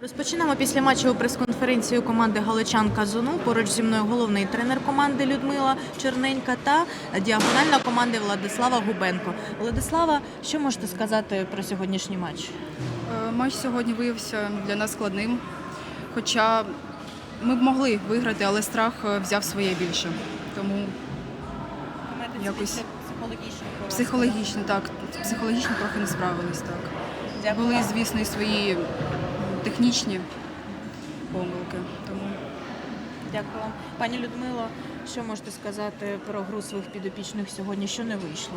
Розпочинаємо після матчеву прес-конференцію команди Галичанка Зону. Поруч зі мною головний тренер команди Людмила Черненька та діагональна команди Владислава Губенко. Владислава, що можете сказати про сьогоднішній матч? Е, Матч сьогодні виявився для нас складним. Хоча ми б могли виграти, але страх е, взяв своє більше. Тому Якось психологічно, так, психологічно трохи не справились. Так. Були, звісно, і свої технічні помилки. Тому Дякую вам. Пані Людмило, що можете сказати про гру своїх підопічних сьогодні? Що не вийшло?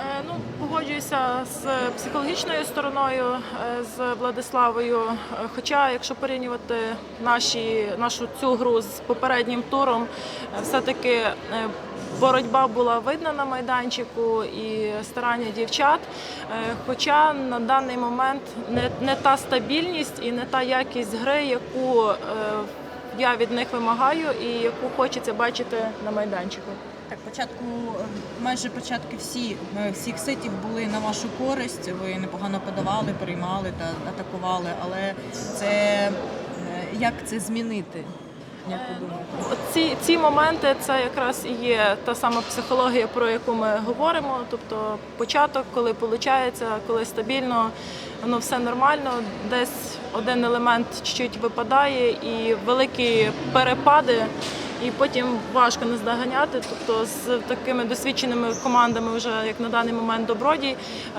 Е, Ну, погоджуюся з психологічною стороною, е, з Владиславою. Е, Хоча, якщо порівнювати наші, нашу цю гру з попереднім туром, все-таки боротьба була видна на майданчику і старання дівчат. Хоча на даний момент не, не та стабільність і не та якість гри, яку я від них вимагаю і яку хочеться бачити на майданчику. Так, початку е, майже початки всі е, всіх сетів були на вашу користь. Ви непогано подавали, переймали та атакували. Але це е, як це змінити? Ці, ці моменти це якраз і є та сама психологія, про яку ми говоримо. Тобто початок, коли виходить, коли стабільно, воно все нормально, десь один елемент чуть випадає і великі перепади. І потім важко наздоганяти. Тобто з такими досвідченими командами, вже як на даний момент добродій,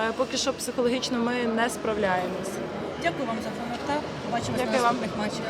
е, поки що психологічно ми не справляємось. Дякую вам за коментар. Побачимось на наступних матчах.